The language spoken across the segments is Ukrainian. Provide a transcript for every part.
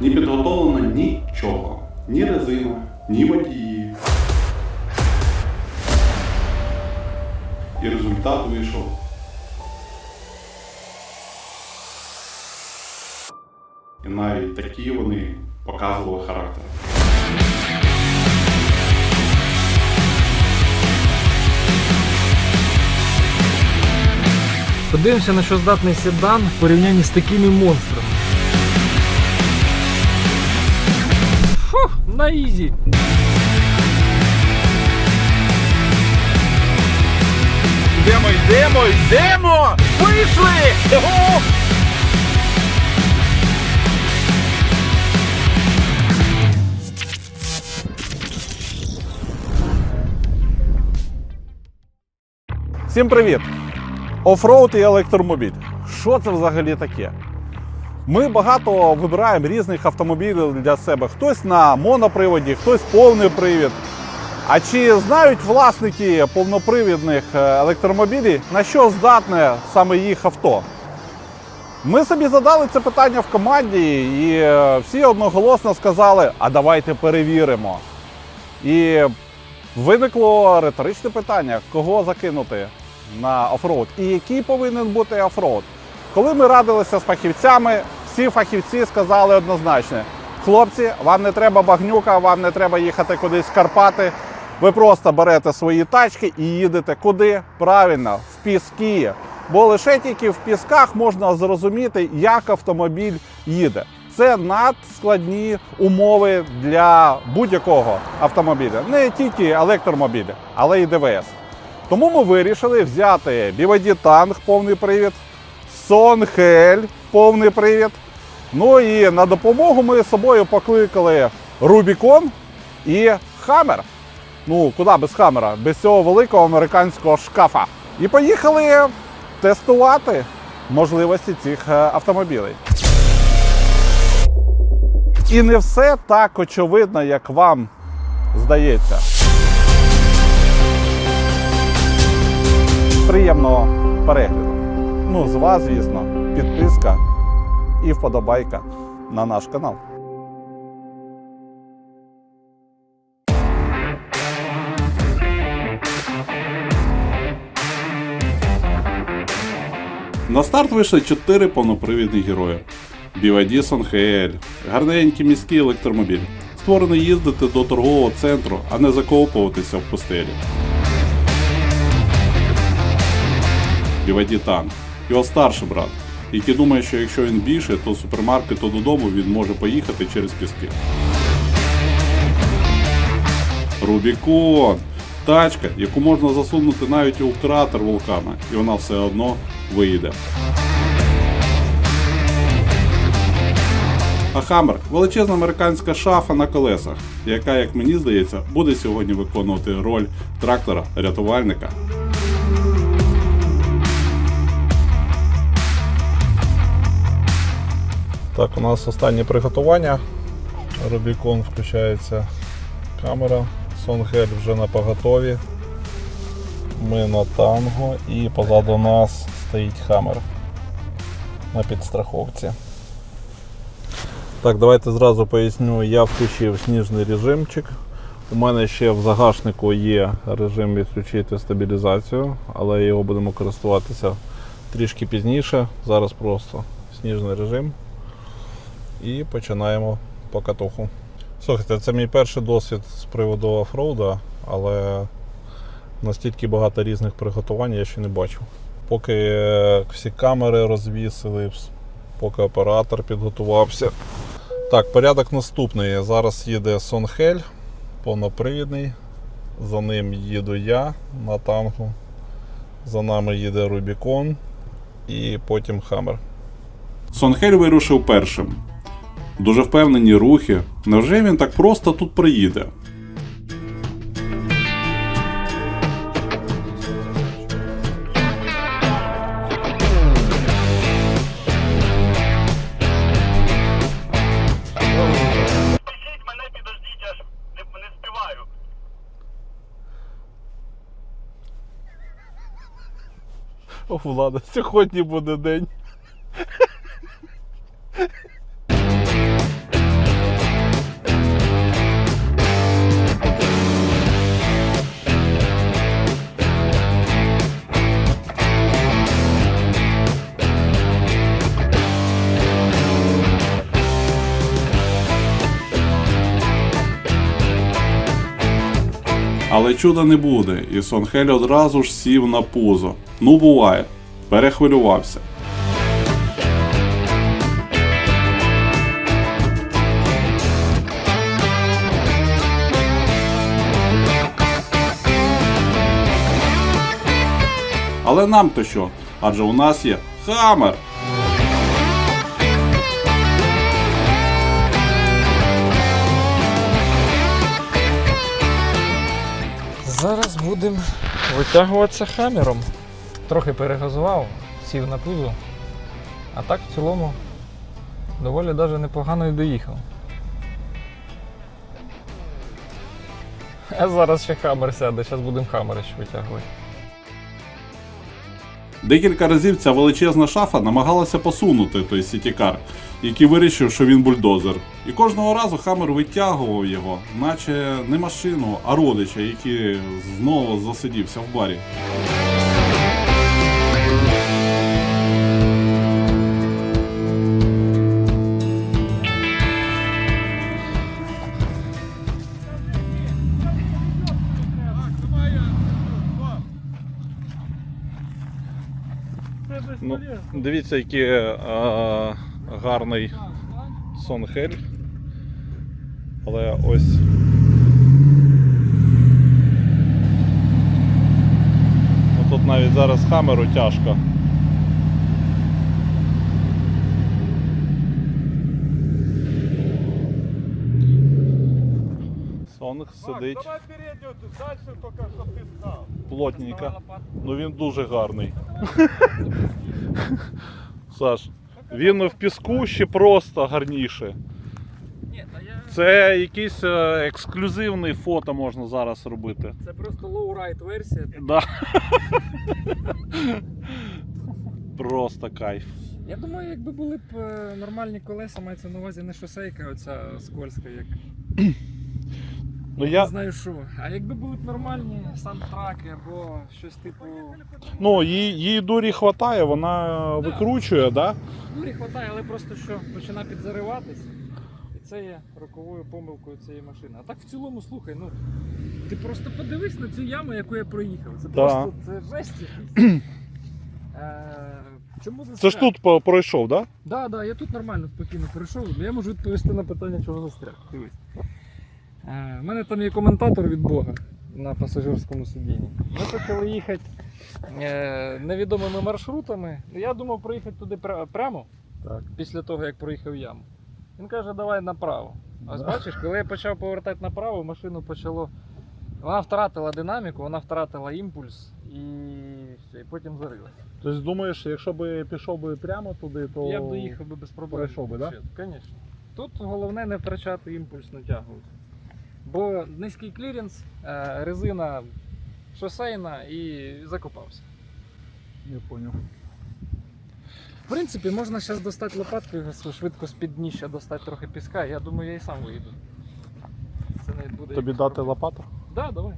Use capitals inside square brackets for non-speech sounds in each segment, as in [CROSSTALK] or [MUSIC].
Не підготовлено нічого. Ні резина, ні водії. І результат вийшов. І навіть такі вони показували характер. Подивимося, на що здатний седан в порівнянні з такими монстрами. На ізі. Йдемо, йдемо, йдемо! Вийшли! Всім привіт! Офроуд і електромобіль. Що це взагалі таке? Ми багато вибираємо різних автомобілів для себе. Хтось на моноприводі, хтось повний привід. А чи знають власники повнопривідних е, електромобілів, на що здатне саме їх авто? Ми собі задали це питання в команді, і е, всі одноголосно сказали: а давайте перевіримо. І виникло риторичне питання: кого закинути на офроуд і який повинен бути офроуд. Коли ми радилися з фахівцями, всі фахівці сказали однозначно: хлопці, вам не треба багнюка, вам не треба їхати кудись в Карпати. Ви просто берете свої тачки і їдете куди? Правильно, в піски. Бо лише тільки в пісках можна зрозуміти, як автомобіль їде. Це надскладні умови для будь-якого автомобіля, не тільки електромобіля, але й ДВС. Тому ми вирішили взяти BYD Tank повний привід, Сонхель повний привід. Ну і на допомогу ми з собою покликали Rubicon і Hammer. Ну, куди без Хаммера? Без цього великого американського шкафа. І поїхали тестувати можливості цих е, автомобілей. І не все так очевидно, як вам здається. Приємного перегляду. Ну, з вас, звісно, підписка і вподобайка на наш канал. На старт вийшли чотири повнопривідні герої. BYD Sonhel, гарненький міський електромобіль, створений їздити до торгового центру, а не закопуватися в пустелі. BYD Tank, його старший брат, який думає, що якщо він більше, то з супермаркету додому він може поїхати через піски. Рубікон. Тачка, яку можна засунути навіть у кратер вулкана, і вона все одно вийде. А Хаммер величезна американська шафа на колесах, яка, як мені здається, буде сьогодні виконувати роль трактора-рятувальника. Так, у нас останнє приготування. Рубікон включається камера. Сонгель вже на поготові. Ми на танго і позаду нас стоїть хамер на підстраховці. Так, давайте зразу поясню, я включив сніжний режимчик. У мене ще в загашнику є режим відключити стабілізацію, але його будемо користуватися трішки пізніше. Зараз просто сніжний режим і починаємо покатуху. Слухайте, це мій перший досвід з приводу офроуда, але настільки багато різних приготувань я ще не бачив. Поки е, всі камери розвісили, поки оператор підготувався. Так, порядок наступний. Зараз їде Сонхель, повнопривідний. За ним їду я на танку. За нами їде Рубікон і потім Хаммер. Сонхель вирушив першим. Дуже впевнені рухи. Невже він так просто тут приїде? Пишіть мене, підождіть, аж не, не співаю. О, Влада, сьогодні буде день. Але чуда не буде, і Сонхель одразу ж сів на пузо. Ну буває, перехвилювався. Але нам то що? Адже у нас є Хаммер. Зараз будемо витягуватися хамером. Трохи перегазував, сів на пузо. А так в цілому доволі навіть непогано і доїхав. А зараз ще хамер сяде, зараз будемо хамери ще витягувати. Декілька разів ця величезна шафа намагалася посунути той сітікар, який вирішив, що він бульдозер. І кожного разу Хаммер витягував його, наче не машину, а родича, який знову засидівся в барі. Ну, дивіться, який е, гарний Сонгель. Але ось. Ну, Тут навіть зараз хамеру тяжко. Сонг сидить Давай передню, дальше только, щоб ти став. Плотненько. Ну він дуже гарний. [LAUGHS] Саш, він в піску ще просто гарніше. Це якийсь е, ексклюзивний фото можна зараз робити. Це просто лоу-райд версія. Да. [LAUGHS] Просто кайф. Я думаю, якби були б е, нормальні колеса, мається на увазі не шосейка, оця скользка, як Ну не я знаю що. А якби були нормальні сандтраки або щось типу. ну їй, їй дурі хватає, вона викручує, да? Дурі хватає, але просто що починає підзариватись. І це є роковою помилкою цієї машини. А так в цілому, слухай, ну ти просто подивись на цю яму, яку я проїхав. Це Да. просто це жесть якийсь. [CLEARS THROAT] Е, Чому Це ж застряг? тут по- пройшов, да? Да, да, я тут нормально спокійно прийшов. Я можу відповісти на питання, чого застряг. Дивись. Е, У мене там є коментатор від Бога на пасажирському сидінні. Ми почали їхати е, невідомими маршрутами. Я думав проїхати туди прямо Так. після того, як проїхав яму. Він каже, давай направо. Ось бачиш, коли я почав повертати направо, машину почало. Вона втратила динаміку, вона втратила імпульс і, все, і потім зарилася. Тобто думаєш, якщо б пішов би прямо туди, то. Я б доїхав би без проблем. пройшов би, да? Звісно. Тут головне не втрачати імпульс натягувати. Бо низький кліренс, е, резина шосейна і закопався. Я поняв. В принципі, можна зараз достати лопаткою швидко з-під дніща достати трохи піска, я думаю, я і сам вийду. Це не буде. Тобі дати лопату? Так, да, давай.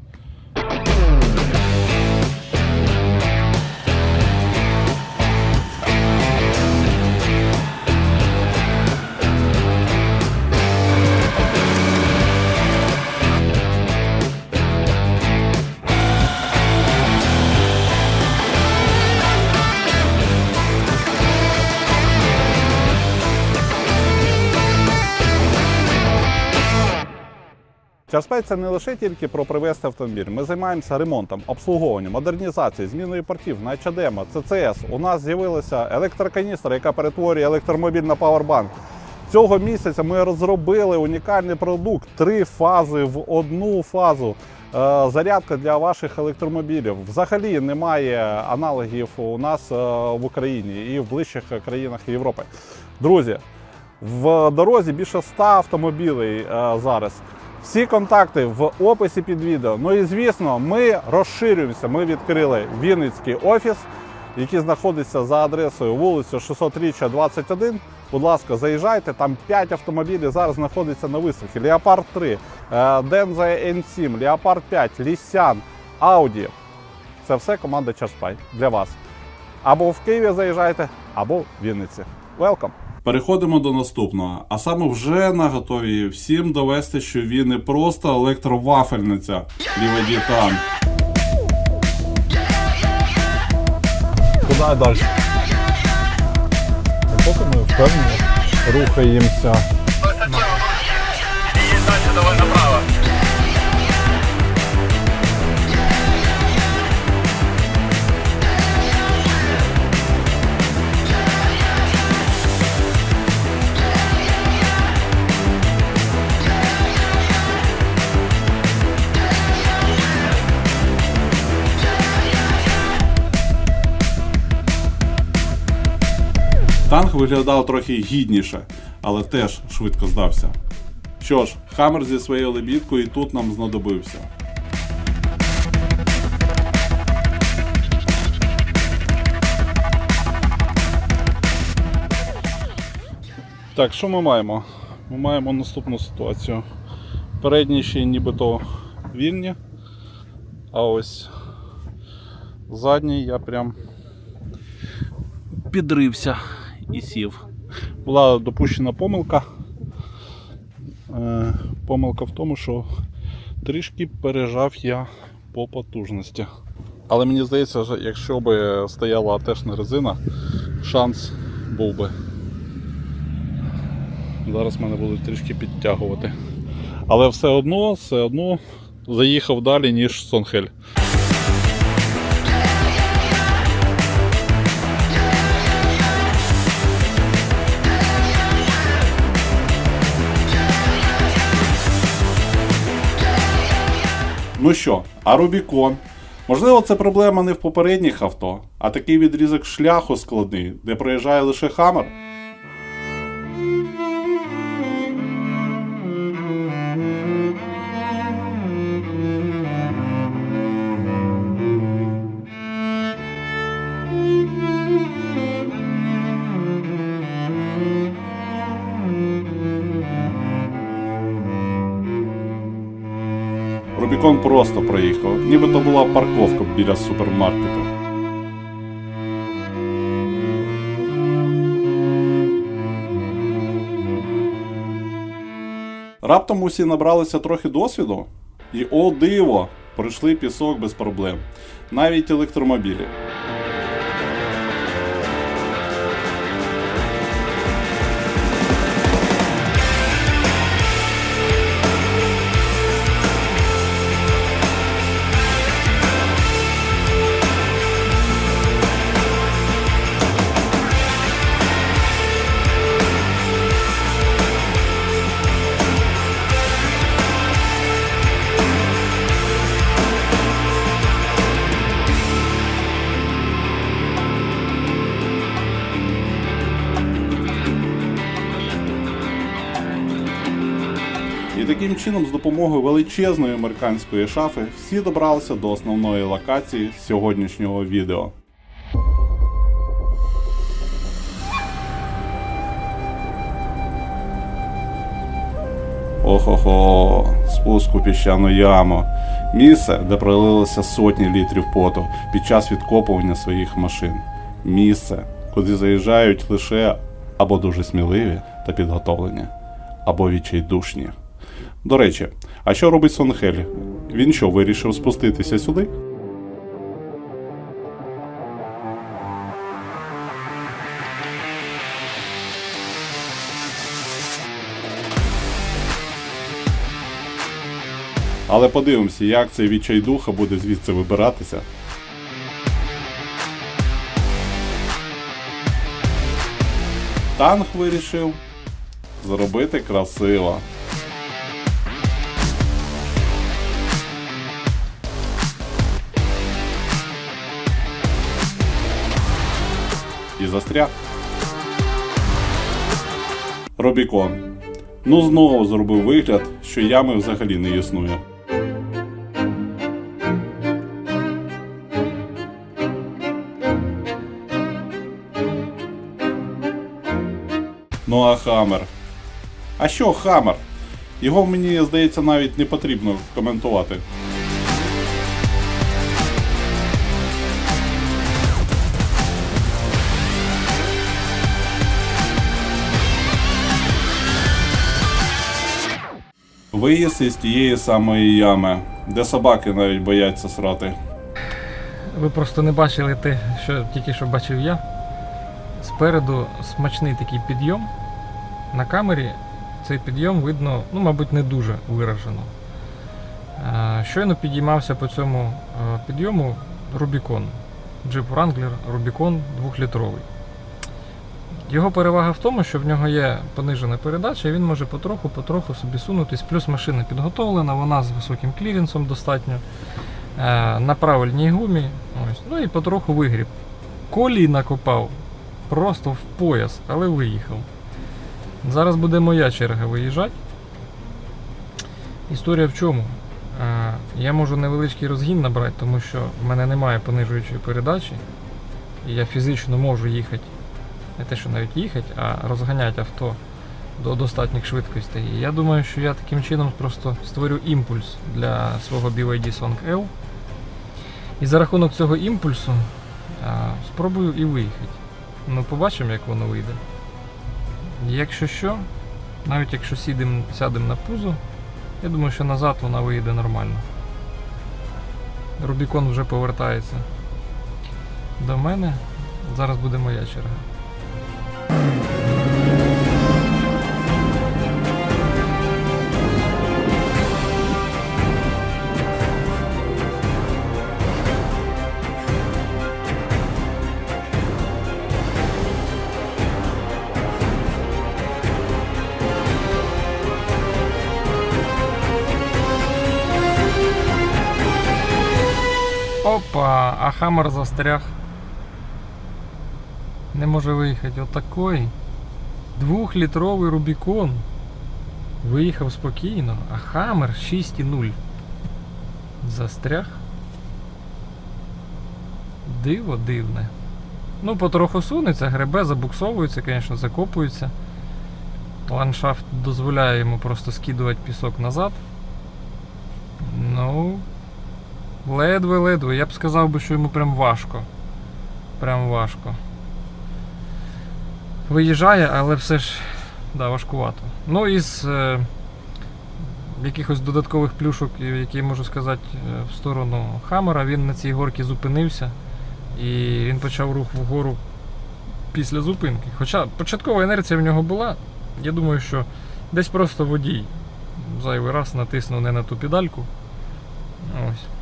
Часпей це не лише тільки про привезти автомобіль. Ми займаємося ремонтом, обслуговуванням, модернізацією, зміною портів на ЧДМ, ЦЦС. У нас з'явилася електроканістра, яка перетворює електромобіль на павербанк. Цього місяця ми розробили унікальний продукт три фази в одну фазу. Е, Зарядка для ваших електромобілів. Взагалі немає аналогів у нас е, в Україні і в ближчих країнах Європи. Друзі, в дорозі більше 100 автомобілей е, зараз. Всі контакти в описі під відео. Ну і звісно, ми розширюємося. Ми відкрили Вінницький офіс, який знаходиться за адресою вулицю 600-річчя, 21. Будь ласка, заїжджайте. Там 5 автомобілів зараз знаходиться на виставці. Леопард 3, Денза N7, Леопард 5, Лісян, Audi. Це все команда Часпай для вас. Або в Києві заїжджайте, або в Вінниці. Welcome! Переходимо до наступного. А саме вже на готові всім довести, що він не просто електровафельниця Ліведі танк. Куди далі? Поки ми впевнені рухаємося. Виглядав трохи гідніше, але теж швидко здався. Що ж, Хаммер зі своєю лебідкою і тут нам знадобився. Так, що ми маємо? Ми маємо наступну ситуацію. Передні ще нібито вільні, а ось задній я прям підрився і сів. Була допущена помилка. Е, помилка в тому, що трішки пережав я по потужності. Але мені здається, що якщо б стояла теж резина, шанс був би. Зараз мене будуть трішки підтягувати. Але все одно, все одно заїхав далі, ніж Сонхель. Ну що, а Рубікон? Можливо, це проблема не в попередніх авто, а такий відрізок шляху складний, де проїжджає лише Хаммер? Рубікон просто проїхав, ніби то була парковка біля супермаркету. Раптом усі набралися трохи досвіду, і о диво! Пройшли пісок без проблем. Навіть електромобілі. Чином, з допомогою величезної американської шафи, всі добралися до основної локації сьогоднішнього відео. Охо-хо, спуск у піщану яму. Місце, де пролилося сотні літрів поту під час відкопування своїх машин. Місце, куди заїжджають лише або дуже сміливі та підготовлені, або відчайдушні. До речі, а що робить Сонхель? Він що, вирішив спуститися сюди? Але подивимося, як цей відчайдуха буде звідси вибиратися. Танк вирішив зробити красиво. І застряг. Робікон. Ну знову зробив вигляд, що ями взагалі не існує. Ну а Хаммер. А що Хаммер? Його мені здається навіть не потрібно коментувати. Виїзд із тієї самої ями, де собаки навіть бояться срати. Ви просто не бачили те, що тільки що бачив я. Спереду смачний такий підйом. На камері цей підйом видно, ну, мабуть, не дуже виражено. Е, Щойно підіймався по цьому е, підйому Рубікон. Джип Wrangler Rubicon 2-літровий. Його перевага в тому, що в нього є понижена передача, і він може потроху-потроху собі сунутись. Плюс машина підготовлена, вона з високим кліренсом достатньо. Е, на правильній гумі. Ось. Ну і потроху вигріб. Коліна копав просто в пояс, але виїхав. Зараз буде моя черга виїжджати. Історія в чому? Е, Я можу невеличкий розгін набрати, тому що в мене немає понижуючої передачі. І я фізично можу їхати. Не те, що навіть їхати, а розганяти авто до достатніх швидкостей. І я думаю, що я таким чином просто створю імпульс для свого BYD Song L. І за рахунок цього імпульсу а, спробую і виїхати. Ну, побачимо, як воно вийде. Якщо що, навіть якщо сідем, сядемо на пузо, я думаю, що назад вона вийде нормально. Рубікон вже повертається до мене. Зараз буде моя черга. Хаммер застряг. Не може виїхати. Отакий. Двохлітровий Рубікон. Виїхав спокійно, а Хаммер 6,0. Застряг. Диво дивне. Ну, потроху сунеться, гребе, забуксовується, звісно, закопується. Ландшафт дозволяє йому просто скидувати пісок назад. Ну, ледве-ледве. Я б сказав би, що йому прям важко. Прям важко. Виїжджає, але все ж да, важкувато. Ну, із е, якихось додаткових плюшок, які можу сказати е, в сторону Хаммера, він на цій горці зупинився і він почав рух вгору після зупинки. Хоча початкова інерція в нього була, я думаю, що десь просто водій зайвий раз натиснув не на ту педальку. Ось.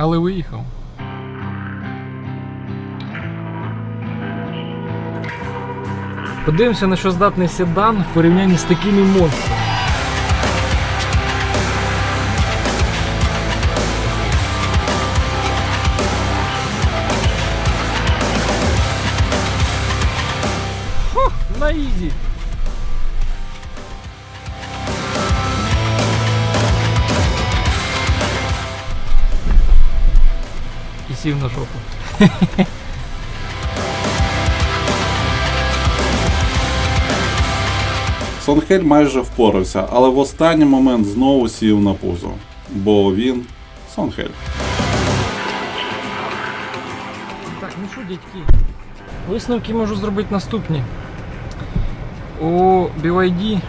Але виїхав. Подивимося, на що здатний седан в порівнянні з такими монстрами. Фух, на ізі. Сів на жопу. Сонхель майже впорався, але в останній момент знову сів на пузо. Бо він Сонхель. Так, ну що, дядьки? Висновки можу зробити наступні. У BYD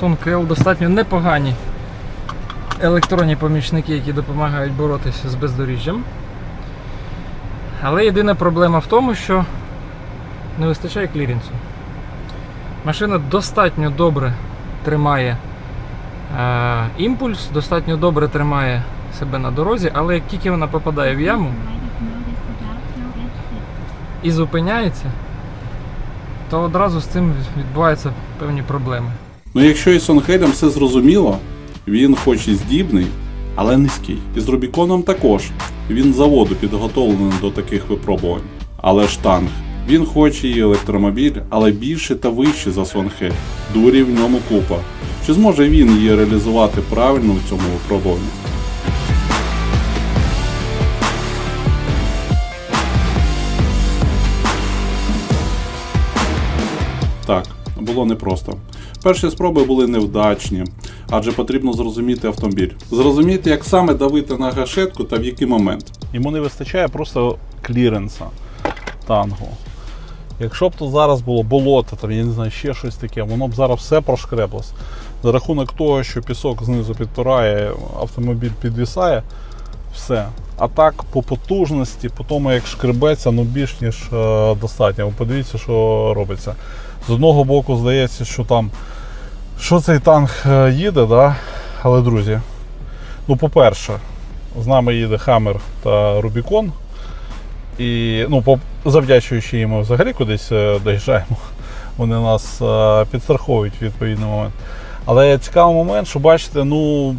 Sonkel достатньо непогані електронні помічники, які допомагають боротися з бездоріжжям. Але єдина проблема в тому, що не вистачає кліренсу. Машина достатньо добре тримає е, імпульс, достатньо добре тримає себе на дорозі, але як тільки вона попадає в яму, і зупиняється, то одразу з цим відбуваються певні проблеми. Ну якщо із Сонхелем все зрозуміло, він хоч і здібний, але низький. І з Рубіконом також. Він заводу підготовлений до таких випробувань. Але штанг. Він хоч і електромобіль, але більше та вище за Сонхель. Дурі в ньому купа. Чи зможе він її реалізувати правильно у цьому випробуванні? Так, було непросто. Перші спроби були невдачні, адже потрібно зрозуміти автомобіль. Зрозуміти, як саме давити на гашетку та в який момент. Йому не вистачає просто кліренса тангу. Якщо б тут зараз було болото, там, я не знаю, ще щось таке, воно б зараз все прошкреблось. За рахунок того, що пісок знизу підпирає, автомобіль підвісає, все. А так, по потужності, по тому, як шкребеться, ну більш ніж е, достатньо. Ви подивіться, що робиться. З одного боку, здається, що там що цей танк е, їде, да? але друзі, ну, по-перше, з нами їде Хаммер та Рубікон. І ну, по, завдячуючи їм взагалі кудись е, доїжджаємо. Вони нас е, підстраховують в відповідний момент. Але цікавий момент, що бачите, ну,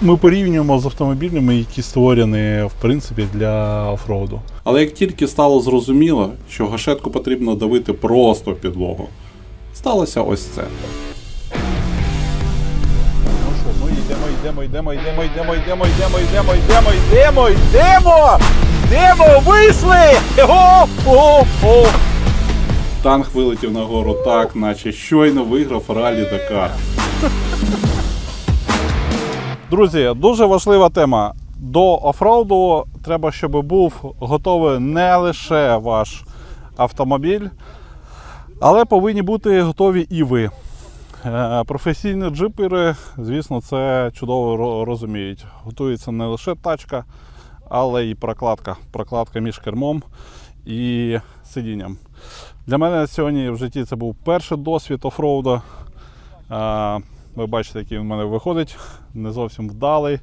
ми порівнюємо з автомобілями, які створені в принципі для офроуду. Але як тільки стало зрозуміло, що гашетку потрібно давити просто в підлогу, сталося ось це. Ну ну йдемо, йдемо, йдемо, йдемо, йдемо, йдемо, йдемо, йдемо, йдемо, йдемо, йдемо! Йдемо, вийшли! О, о, о. Танк вилетів нагору так, наче щойно виграв ралі Дакар. Друзі, дуже важлива тема. До офроуду треба, щоб був готовий не лише ваш автомобіль, але повинні бути готові і ви. Е, Професійні джипери, звісно, це чудово розуміють. Готується не лише тачка, але і прокладка. Прокладка між кермом і сидінням. Для мене сьогодні в житті це був перший досвід офроуда. Е, Ви бачите, який в мене виходить. Не зовсім вдалий.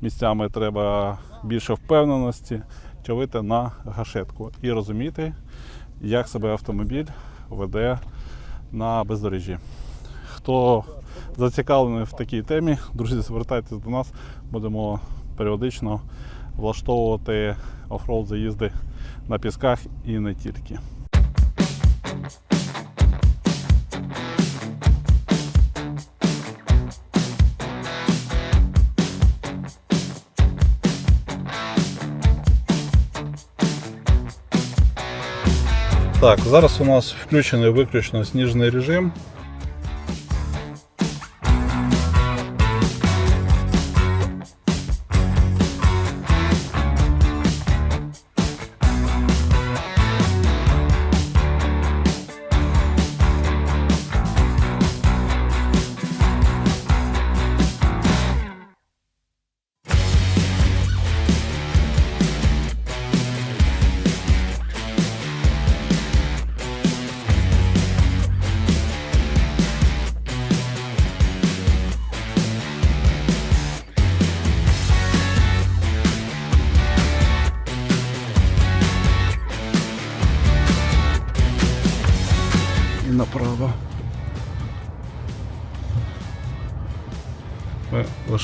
Місцями треба більше впевненості човити на гашетку і розуміти, як себе автомобіль веде на бездоріжжі. Хто зацікавлений в такій темі, друзі, звертайтесь до нас, будемо періодично влаштовувати офроуд заїзди на пісках і не тільки. Так, зараз у нас включений виключно сніжний режим.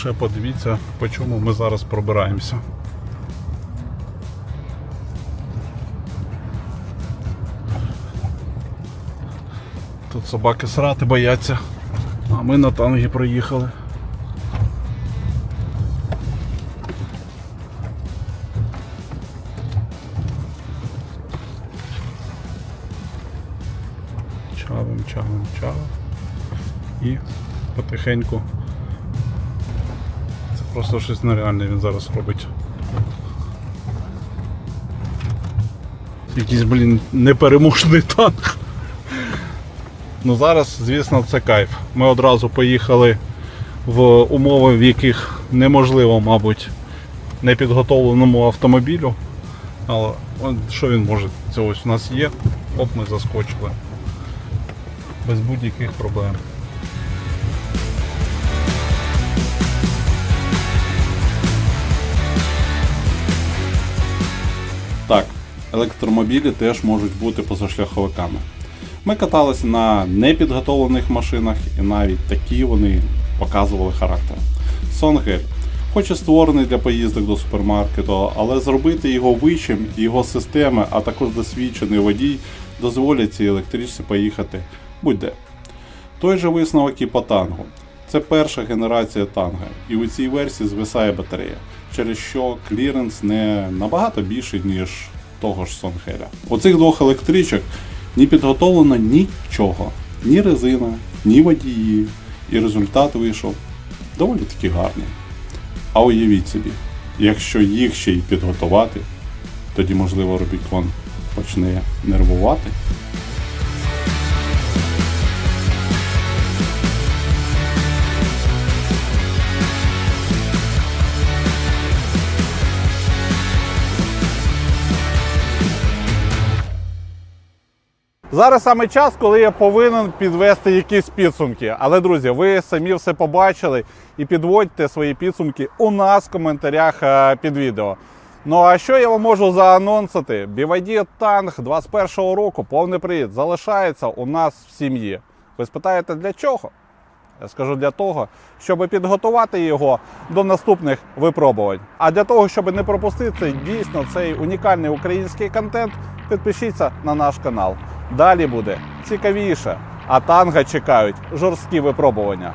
Лише подивіться, по чому ми зараз пробираємося. Тут собаки срати бояться, а ми на тангі проїхали. Чавим, чавим, чавим. І потихеньку. Просто щось нереальне він зараз робить. Якийсь, блін, непереможний танк. Ну зараз, звісно, це кайф. Ми одразу поїхали в умови, в яких неможливо, мабуть, непідготовленому автомобілю. Але що він може? Це ось у нас є. Оп, ми заскочили без будь-яких проблем. Електромобілі теж можуть бути позашляховиками. Ми каталися на непідготовлених машинах, і навіть такі вони показували характер. Сонгель, хоч і створений для поїздок до супермаркету, але зробити його вищим, його системи, а також досвідчений водій дозволять цій електричці поїхати будь-де. Той же висновок і по тангу. Це перша генерація танга, і у цій версії звисає батарея, через що кліренс не набагато більший, ніж того ж Сонгеля. У цих двох електричок не підготовлено нічого, ні резина, ні водії, і результат вийшов доволі таки гарний. А уявіть собі, якщо їх ще й підготувати, тоді можливо Рубікон почне нервувати. Зараз саме час, коли я повинен підвести якісь підсумки. Але, друзі, ви самі все побачили і підводьте свої підсумки у нас в коментарях е, під відео. Ну а що я вам можу заанонсити? BYD Танк 21-го року, повний привід, залишається у нас в сім'ї. Ви спитаєте для чого? Я скажу для того, щоб підготувати його до наступних випробувань. А для того, щоб не пропустити дійсно цей унікальний український контент, підпишіться на наш канал. Далі буде цікавіше, а танга чекають жорсткі випробування.